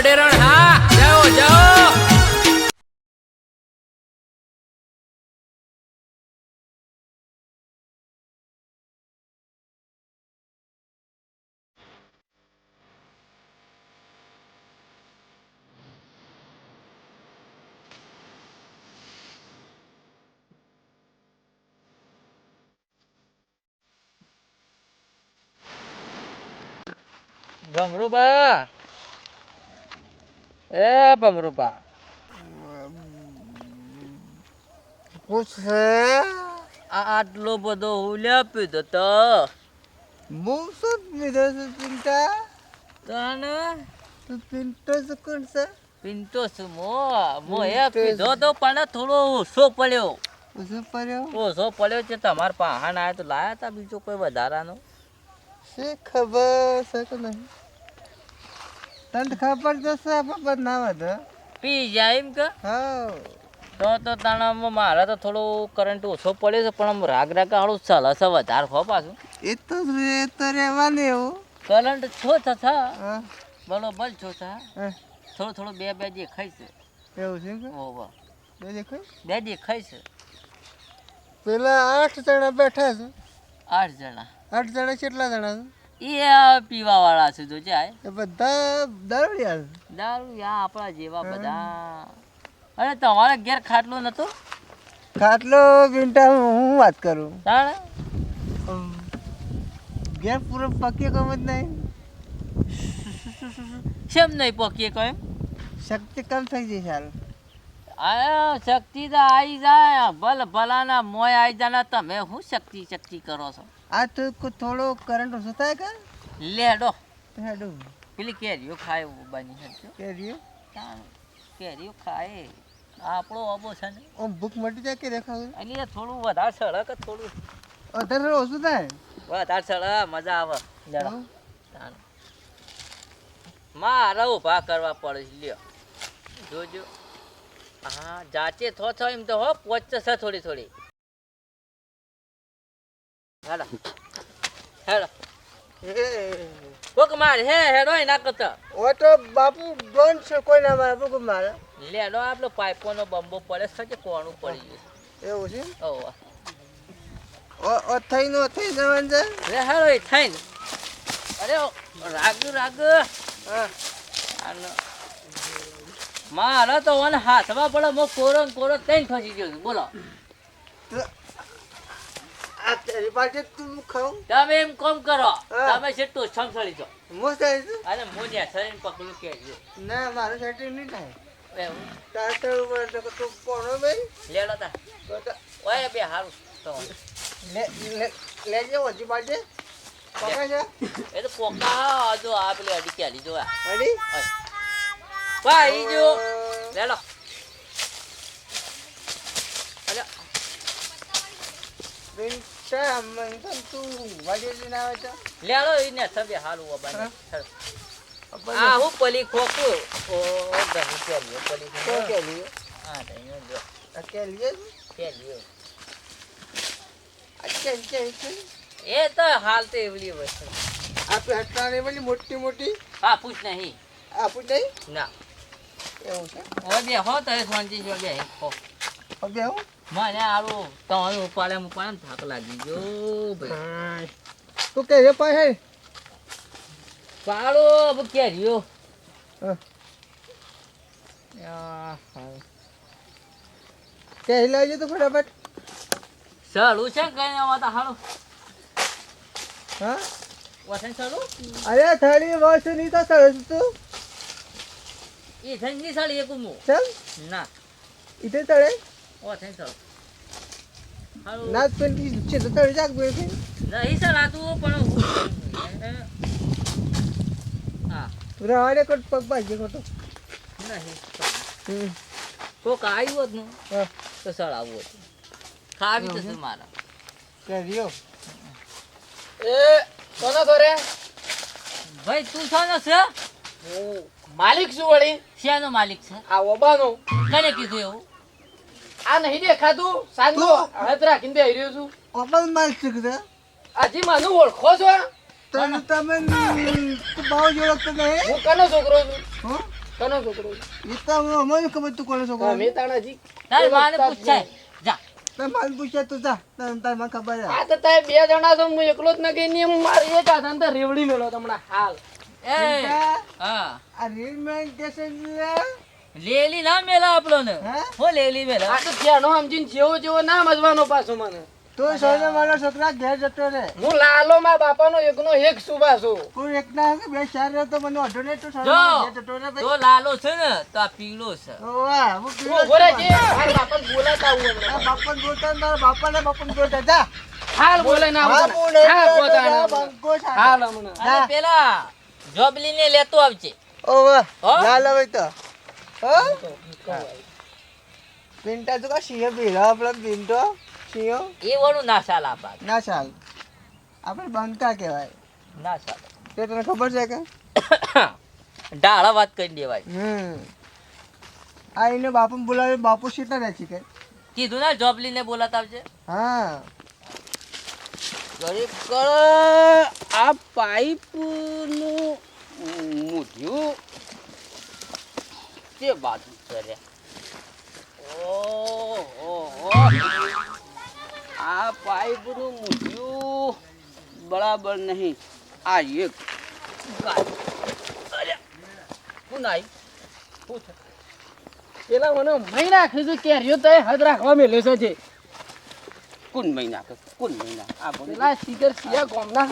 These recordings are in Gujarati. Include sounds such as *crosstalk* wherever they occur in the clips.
અડેરણ હા જાઓ જાઓ. ભમરૂબા એ ભમરૂબા પૂછ આટલો બધો હુલ્યા પીધો તો. હું શું પીધો છું પિંટા તને? તું પિંટો છે કોણ છે? પિન્ટો છું મો. મો એ પીધો તો પણ થોડો ઓછો પડ્યો. ઓછો પડ્યો? ઓછો પડ્યો છે તમારા પાહન આયા તો લાયા તા બીજો કોઈ વધારાનો? છે ખબર છે કે નહીં. તને ખબર તો છે આપણે બધા બધા પી જાય એમ કે? હા તો તો તાણામાં મારે તો થોડો કરંટ ઓછો પડ્યો છે પણ આમ રાગ રાગ હાળું ચાલે છે વધારે હો પાછું. એ તો એ તો રહેવાનું એવું. કરંટ છો થતા બોલો બરોબર છો થા થોડો થોડો બે બે ખાઈ છે. એવું છે કે? ઓહો બે દેખાય બે દેખાય છે. પેલા આઠ જણા બેઠા છે. આઠ જણા. આઠ જણા કેટલા જણા છે? એ આ પીવા વાળા છે જો જાય એ બધા દારૂડિયા છે. દારૂ યા આપણા જેવા બધા. અરે તમારે ઘેર ખાટલો નતો? ખાટલો પિંટા હું વાત કરું? તાણે? ઘેર પૂરો પક્યો કમ જ નહીં? શેમ નહીં પકીએ કઈ શક્તિ કમ થઈ જઈ સાલ આ શક્તિ તો આવી જાય. ભલ ભલાના મોય આવી જાય તમે શું શક્તિ શક્તિ કરો છો? આ તો થોડો કરંટ ઓછો થાય કે? લેડો. હેડું. પેલી કેરીઓ ખાય બની શકે કેરીઓ? કેરીઓ ખાય. આપણો અબો છે ને. ઓમ ભૂખ મટી જાય કે દેખાવ એટલે થોડું વધારે સળક થોડું. વધારે ઓછું થાય. વધારે સળક મજા આવે. લેડો. મારા ઊભા કરવા પડે લ્યો. જોજો. હા જાચે થો થો એમ તો હો પોચ છે થોડી થોડી. હેલો. હેલો. કોક માર હે હેડો ના કરતા ઓ તો બાપુ બંધ છે કોઈ ના મારે બાપુ મારે. લેડો આપણો પાઇપોનો બંબો પડે છે કે કોણું પડી એવું છે? ઓ ઓ. થઈ નો થઈ જવાનું છે? રે હેડો એ થઈને. અરે રાગ રાગ. હા. આનો મારે તો ઓને હાથમાં પડે મો કોરો ને કોરો તૈન ફસી ગયો બોલો. આ તારી પાસે તું ખાઉં? તમે એમ કોમ કરો. તમે છે તો સમસળી છો? મસ્ત આવી છે અને મોજ્યા સરીન પકડું કે ના મારું સેટિંગ નહીં થાય. તાર તો ઉપર તો કે તું પોણો ભાઈ? લેડો તા ઓય બે હારું તો. લે લે લેજે ઓજી પાસે પકડ છે? એ તો પોકા જો આ પેલી અડી ક્યાલી જો આ. અડી? અલે પિંટા મને તો તું લઈને આવે છે લેડો એને સબે હારું ઓબાને હા. આ હું પલી ખોકું ઓ ગહી કેલી પલી તો ખોકું કે લીએ હા તો જો આ કેલી આ કે કે એ તો હાલ તો એવલી વસ્તુ આપણે હટાને મોટી મોટી હા પૂછ નહીં આપું નહીં ના એવું છે? હવે બે હો તો શાંતિ જો બે હો. ઓકે હું. મને આરું તમારું ઉપાડે ઉપાડે થાક લાગી ગયો ભાઈ. તું કે રે પાસે? પાડો હવે કેરીઓ. હા. આ, હા. કે લાવજો તો ફટાફટ. સારું છે કઈ ના વાત હાલો. હા? વસન સળું અરે થાળી વર્ષ નહીં તો સરસ તું. એ થઈને નહીં સાળી એકું હું ના. એ તળે. ઓ થઈ તળ છે. તો તળી જાગ બે નહીં સળાતું પણ હા રાડે કોટ પગ ભાજી કોટો નહીં કોક આવ્યો જ નું તો સળાવું હતું. ખાવી જશે મારા. એ કોનો ભાઈ તું છો ને છે? હું. માલિક શું વળી? શેનો માલિક છે? આ ઓબાનો. કને કીધું એવું? આ નહીં દેખાતું. સાંજો હતરા કિંદે આવી રહ્યો છું. ઓબાનો માલિક છે કીધું આજી માનું ઓળખો છો? તમે તમે બાવ જોડો તો નહીં હું? કનો છોકરો છું? હું? કનો છોકરો છું? તું કોનો છોકરો મેં તાણાજી તારે માને પૂછ્યા. તું જા. તને મને ખબર આ તો તારે બે જણા છો હું એકલો જ ન ગઈ ને મારી એક હાથ રેવડી મેળો તમને હાલ. હા. લેલી ના મેલા આપણો ને હો લેલી મેલા. આ તો ત્યાંનો સમજીને જેવો જેવો ના મજવાનો પાછો મને. તું સોને મારો છોકરા ઘેર જતો રે હું લાલો માં બાપાનો એકનો એક સુભા છું કોઈ એક ના કે બે ચાર રે તો મને અઢો ને તો સોને જતો રે તો લાલો છે ને તો આ પીળો છે. ઓવા, હું તું પીળો ઊભો રહે મારા બાપાને બોલાતા હું બાપાને બોલતા ને તારા બાપાને બાપાને બોલતા. જા. હાલ બોલે ના હા, હું હાલ. બંકો છે. હાલ હમણાં. હા. પેલા જોબલી ને લેતો આવજે. ઓવા? લાલ હવે તો. હો? પિન્ટા તો કા સિંહ ભીડા આપણા પિન્ટો સિંહો એ વાળું ના ચાલ આપા ના ચાલ. આપણે બંકા કહેવાય? ના ચાલ. તે તને ખબર છે કે? ડાળા વાત કરી દેવાય. હમ. આ એને બાપુ બોલાવે બાપુ સીતા રહે છે કે? કીધું ના જોબલી ને બોલાતા આવજે. હા. ગરીબ આ પાઇપનું મૂધ્યું તે બાજુ કરે. ઓહો આ પાઇપનું મૂધ્યું બરાબર નહીં. આ એક કોણ આઈ પેલા મને મહિના છે કેરીઓ તો હદ રાખવા મેલ્યો છે કુન મહિના કુન મહિના? આ બોલ પેલા સિગર સિયા ગોમના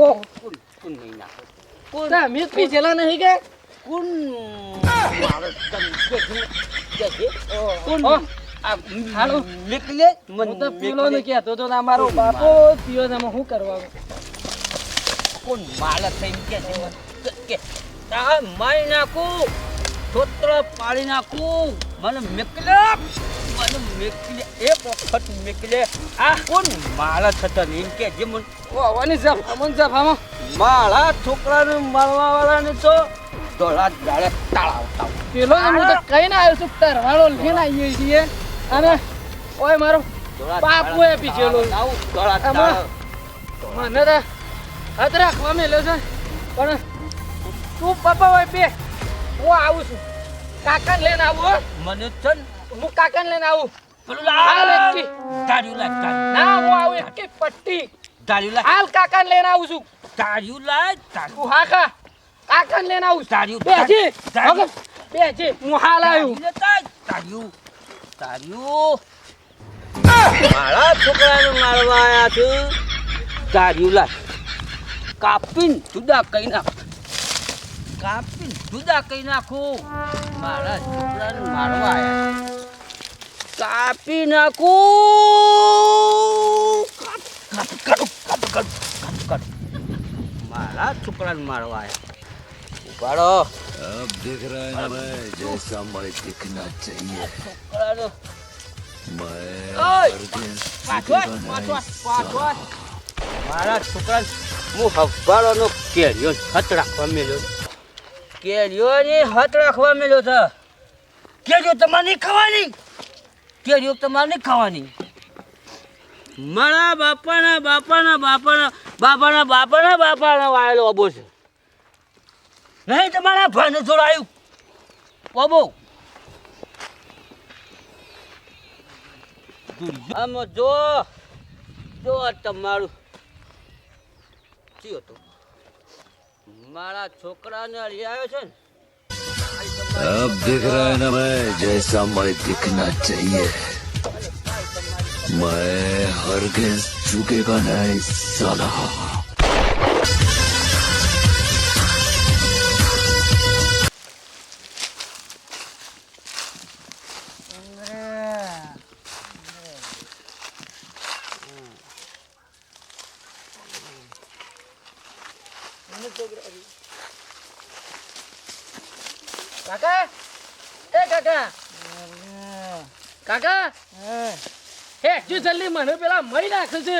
ઓ. કુન કુન મહિના? કુન ના મેં જલા નહીં કે? કુન મારો કે કે કુન આ હાલો. નીકળે મન તો પેલો ને કહેતો તો ના મારો બાપો કરવાનું? કુન માળા થઈને કે છે કે- કે આ મારી નાખું છોતરો પાડી નાખું. મને મેકલે મને મેકલે એક વખત મેકલે આ કોણ માળા થતા ને એમ કે જે મન ઓવાની આવવાની જફ અમન જફ આમાં મારા છોકરાને મારવા વાળાને તો ધોળા દાડે તાળાવતા પેલો હું તો કઈ ના આવ્યો છું તરવાળો લઈને આવીએ છીએ અને ઓય મારો બાપુ એ પીછેલો. તાળા. મને તો હાથ રાખવા મેલ્યો છે પણ તું પપ્પા હોય બે હું આવું છું કાકા લઈને આવું. મને છે ને હું કાકાને લઈને આવું. પેલું લાલ. ધાર્યું લાય ધાર્યું. ના હું આવું એક પટ્ટી. ધાર્યું લાય હાલ કાકા લઈને આવું છું. ધાર્યું લાય ધાર્યું. તું હા કા કાકાને લઈને આવું છું. ધાર્યું બેજી. બેજી હું હાલ આવ્યું. ધાર્યું ધાર્યું મારા છોકરાને મારવા આયા છે? ધાર્યું લાય કાપીને જુદા કઈ નાખ. કાપીન જુદા કઈ નાખું. મારા છોકરાને મારવા આયા કાપી નાખું કાપ કાપ કાપ કાપ કાપ કાપ કાપ મારા છોકરાને મારવા આયા ઉપાડો अब दिख रहा है ना भाई जैसा मैं दिखना चाहिए છોકરાનો मैं ओए! हर दिन પાછો सुबह પાછો बनाई પાછો મારા છોકરા હું હવાળાનો કેરીઓ હત રાખવા મેલ્યો કેરીઓ ને હત રાખવા મેલ્યો છે કેરીઓ તમારે નહીં ખાવાની કેરીઓ તમારે નહીં ખાવાની. મારા બાપાના બાપાના બાપાના બાપાના બાપાના બાપાના વાયેલો અબો છે. નહીં, તમારા ભાઈને જોડાયું. અબો આમાં જો જો તમારું. શું હતું મારા છોકરાને લઈ આવ્યો છે ને. अब दिख रहा है ना भाई जैसा मैं दिखना चाहिए मैं हरगिज झुकेगा नहीं साला મને પેલા મરી નાખે છે.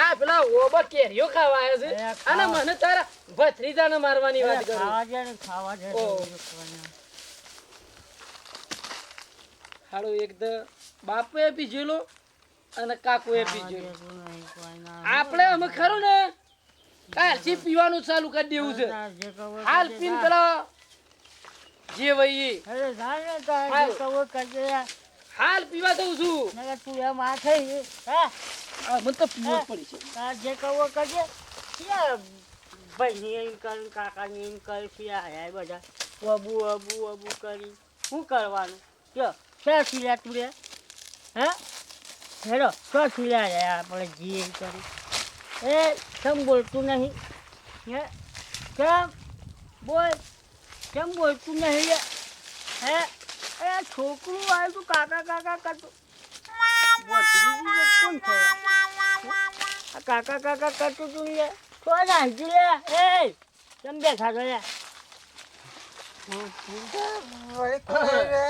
આ પેલા ઓબા કેરીઓ ખાવા આવ્યા છે. અને મને તારા ભત્રીજાને મારવાની વાત કરી. ઓહ. હાલો એક તો બાપુએ પીજેલો અને કાકુએ પીજેલો. આપણે અમે ખરું ને કાલથી પીવાનું ચાલુ કરી દેવું છે. હાલ પીન પેલા જે તારે હાલ. જે. હાલ પીવા દઉં છું. નગર તું એમ આ થઈ હા. મને તો પીવો પડી છે. તાર જે કહો કરજે. યાર ભાઈ એમ કર કાકા ને એમ કર પીયા હે બધા. અબુ અબુ અબુ કરી. શું કરવાનું? કયો ક્યાં સિલ્યા તું રે? હે? હેરો ક્યાં સિલ્યા રે? આપણે જી એમ કરી. એ કેમ બોલતું નહીં? હે? કેમ? બોલ. કેમ બોલતું નહીં હે? એ છોકરું આવ્યું તું કાકા કાકા કરતું. કોણ છે? આ કાકા કાકા કરતું તું લે. કોણ હાજી લે? એ કેમ બેઠા છો લે? ભાઈ કોણ *coughs* રે?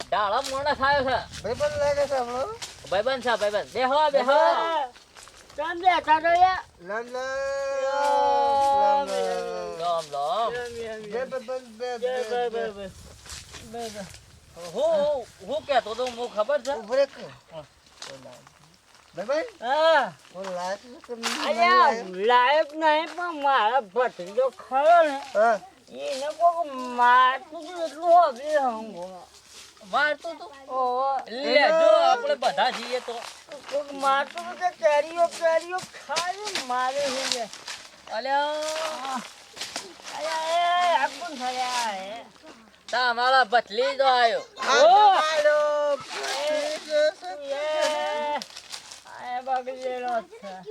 ડાળો માણસ આવ્યો છે. ભાઈબંધ લાગે છે આપણો. ભાઈબંધ છે ભાઈબંધ. બેહો બેહો. કેમ બેઠા છો લે? લામ લામ, લામ લામ. લોમ હું હું કહેતો તો હું ખબર છે? ઊભો કે. લાયક. નહીં પણ મારા ભત્રીજો ખરો ને એને કોક મારતું તું એટલું હોબી હંગો. મારતું તું? લે જો આપણે બધા જઈએ તો. કોક મારતું તું કે કેરીઓ કેરીઓ ખાલી મારે છે અલ્યા. અલ્યા એ આ થયા તો આવ્યો તમારો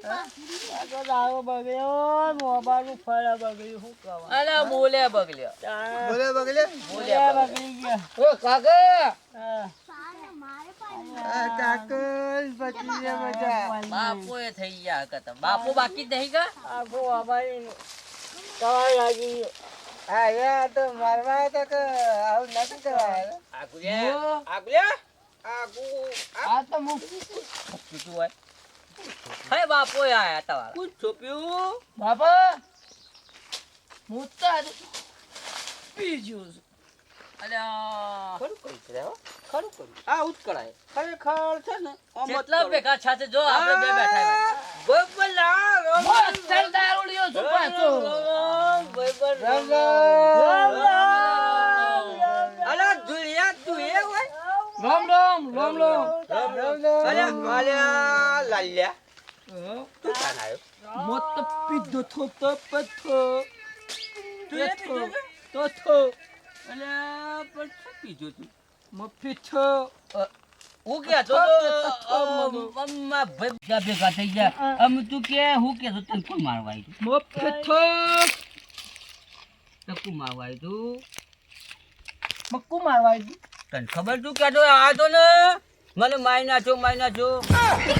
આ તો દારૂ બગડ્યો. મોબાઈલ ફળ બગડ્યું શું કહેવાય અલ્યા બોલે બગલ્યો બોલે બગલે બોલે બગલ્યો બગડી ગયા. ઓ કાકા! હા. આ કાકો ભત્રીજો બધા. બાપુ એ થઈ ગયા બાપુ બાકી જ નહીં કા? હા યાર તો મારવા કે આવું નથી કરાય આગુલ્યા આગુલ્યા આગુ આ તો હું કીધું હોય. હે બાપુ આયા તમારા કુછ છોપ્યું? બાપા હું તો પી ગયો અલ્યા. ખરું કર્યું છે હો? ખરું કર્યું આ ઉત્કળાય ખરેખર છે ને કેટલા કરું. ભેગા છાતે જો આપણે બે બેઠા હોય બબલા, રોમ, મસ્ત દારૂડિયો રોમ. અલા, ધુલિયા તું એ હોય? રામ રામ રામ રામ રામ રામ. અલ્યા, લાલ્યા. તું કાન આવ્યો? મોત પીધો થો તો પથો તું? તો થો અલ્યા, પણ શું પીધું તું? મફી થો હું કહેતો તો ભાઈ બધા ભેગા થઈ ગયા આમ તું કે હું કે તને કોણ મારવા આવ્યું મફી થો ટકુ મારવા આવ્યું મક્કુ મારવા આવી તને ખબર તું કે આ તો ને મને મારી નાખો મારી નાખો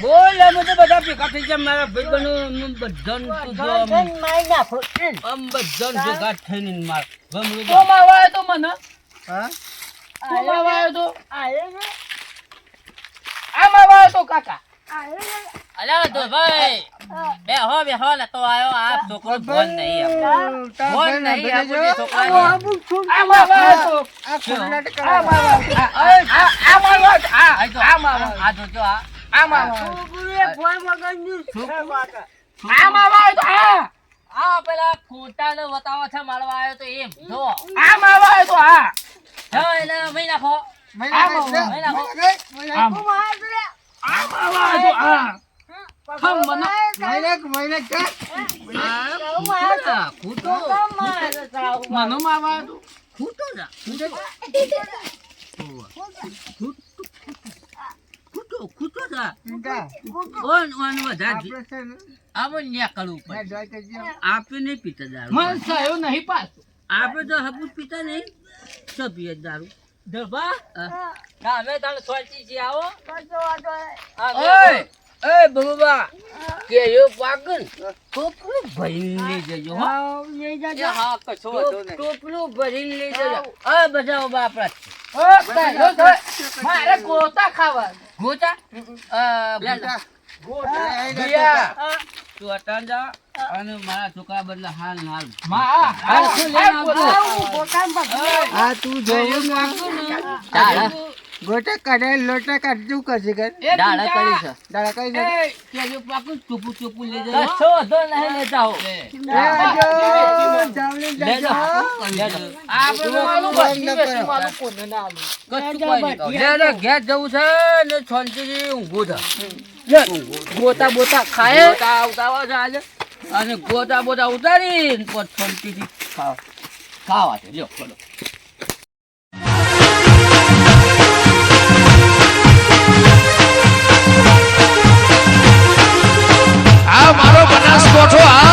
બોલ અમે તો બધા ભેગા થઈ ગયા મારા ભાઈબંધો અમે બધાને તું જો મારી નાખો આમ બધાને ભેગા થઈને માર ગમરું તો મારવા તો મને હા તો આવ્યો તો? આયો આ આવ્યો તો કાકા? ને તો આયો છોકરો નહીં નહીં આપણો આવ્યો તો. આવ્યો આવ્યો. જોજો આવ્યો. આવ્યો તો. પેલા ખોટા ને બતાવો છે મારવા આવ્યો તો એમ. જો. આ આવ્યો તો. આ જો એટલે મહી નાખો ગઈ, મહિના ગઈ. મહિના ગઈ, મહિના આમ. આ આ. આ આમાં તો જ્યાં. આપે નહીં પીતા દારૂ મને સહયો નહીં પાછો આપે તો હબુત પીતા નહીં. તો પીએ દારૂ ધબા ના અમે તને સોચી છીએ આવો. ઓય! બબુબા કે યો પાગન ટોપલું ભરીને લઈ જજો હા. લઈ એ જજો. હા કશો વાંધો ને ટોપલું ભરીને લઈ જજો. આ બધા બાપરા છે. મારે ગોતા ખાવા. ગોતા? અ, બેટા. ગોતા. એ, એ, તું અટાણ જા. અને મારા છોકરા બદલે હાલ હાલ. માં હાલ શું. આ તું જોયું ના. ગોટે ગોટા લોટે કાઢતું કરશે કર દાડા કરી છે. દાડા કરી છે? કે જો પાકું ચૂપું ચૂપું લઈ જાય છો તો નહીં લેતા હો. લે લેજો. આપણે માલું કરો. મારું કોને ના આલું. કશું કોઈ નહીં લે, લે, ઘેર જવું છે ને છોંચી ઊંઘું છે. લે, ગોતા બોતા ખાય. ગોતા ઉતારવા છે આજે. અને ગોટા બોટા ઉતારી પછી ઠમકીથી ખાવ. ખાવા છે. લ્યો, બોલો. આ મારો બનાસકોઠો, આ